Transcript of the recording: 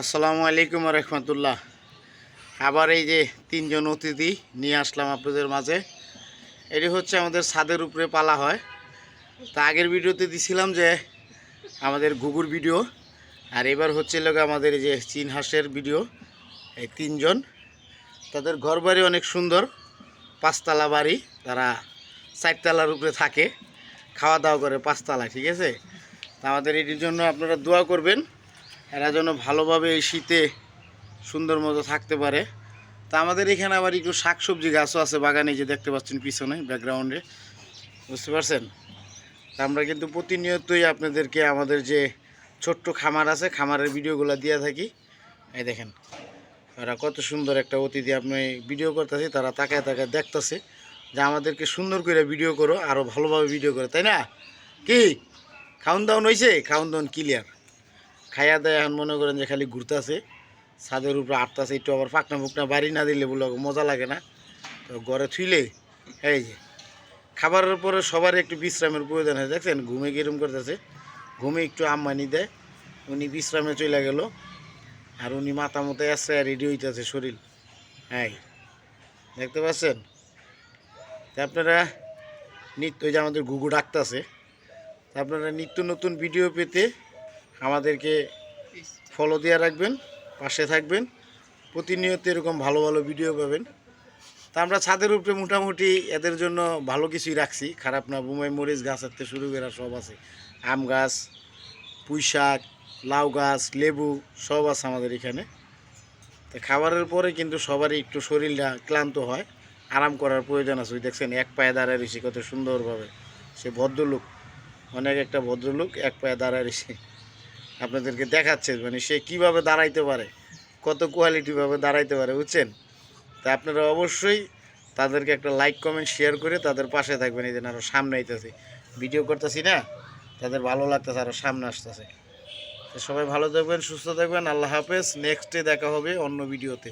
আসসালামু আলাইকুম রহমতুল্লাহ। আবার এই যে তিনজন অতিথি নিয়ে আসলাম আপনাদের মাঝে। এটি হচ্ছে আমাদের ছাদের উপরে পালা হয়। তা আগের ভিডিওতে দিছিলাম যে আমাদের গুগুর ভিডিও, আর এবার হচ্ছে লোক আমাদের এই যে চীন হাঁসের ভিডিও, এই তিনজন। তাদের ঘর বাড়ি অনেক সুন্দর, পাঁচতলা বাড়ি, তারা চারতলার উপরে থাকে খাওয়া দাওয়া করে পাঁচতলা, ঠিক আছে? তা আমাদের এটির জন্য আপনারা দোয়া করবেন। এরা যেন ভালোভাবে এই শীতে সুন্দর মতো থাকতে পারে। তা আমাদের এখানে আবার একটু শাকসবজি গাছও আছে বাগানে যে দেখতে পাচ্ছেন পিছনে ব্যাকগ্রাউন্ডে বুঝতে পারছেন? আমরা কিন্তু প্রতিনিয়তই আপনাদেরকে আমাদের যে ছোট্ট খামার আছে, খামারের ভিডিওগুলো দিয়ে থাকি। এই দেখেন এরা কত সুন্দর একটা অতিথি আপনি ভিডিও করতেছি, তারা তাকায় তাকায় দেখতেছে যে আমাদেরকে সুন্দর করে ভিডিও করো আরও ভালোভাবে ভিডিও করো, তাই না? কি? খাউন দাউন হয়েছে খাউন দাউন ক্লিয়ার খাইয়া দেয় এখন মনে করেন যে খালি ঘুরতেছে। ছাদের উপরে আটতাছে, একটু আবার ফাঁকনা ফুকনা বাড়ি না দিলে বলে মজা লাগে না। তো ঘরে থুইলে, এই যে, খাবারের পরে সবার একটু বিশ্রামের প্রয়োজন হয়। দেখছেন, ঘুমে কিরম করতেছে। ঘুমে একটু আম্মানি দেয়, উনি বিশ্রামে চলে গেল। আর উনি মাথা মতো আসছে আর রেডি হইতেছে শরীর। হ্যাঁ দেখতে পাচ্ছেন? আপনারা নিত্য যে আমাদের গুগু ডাকতেছে। আপনারা নিত্য নতুন ভিডিও পেতে আমাদেরকে ফলো দিয়ে রাখবেন, পাশে থাকবেন। প্রতিনিয়ত এরকম ভালো ভালো ভিডিও পাবেন। তা আমরা ছাদের উপরে মোটামুটি এদের জন্য ভালো কিছুই রাখছি। খারাপ না বুমাই মরিচ গাছ থেকে শুরু করে সব আছে। আম গাছ, পুঁই শাক, লাউ গাছ, লেবু সব আছে আমাদের এখানে। তো খাবারের পরে কিন্তু সবারই একটু শরীরটা ক্লান্ত হয়। আরাম করার প্রয়োজন আছে। ওই দেখছেন, এক পায়ে দাঁড়ায় রয়েছে কত সুন্দরভাবে। সে ভদ্রলোক, অনেক একটা ভদ্রলোক এক পায়ে দাঁড়ায় রয়েছে। আপনাদেরকে দেখাচ্ছে মানে সে কীভাবে দাঁড়াইতে পারে, কত কোয়ালিটিভাবে দাঁড়াইতে পারে, বুঝছেন? তা আপনারা অবশ্যই তাদেরকে একটা লাইক কমেন্ট শেয়ার করে তাদের পাশে থাকবেন, এই যেন আরও সামনে আইতেছে। ভিডিও করতেছি না, তাদের ভালো লাগতেছে আরও সামনে আসতেছে। সবাই ভালো থাকবেন, সুস্থ থাকবেন, আল্লাহ হাফেজ নেক্সটে দেখা হবে অন্য ভিডিওতে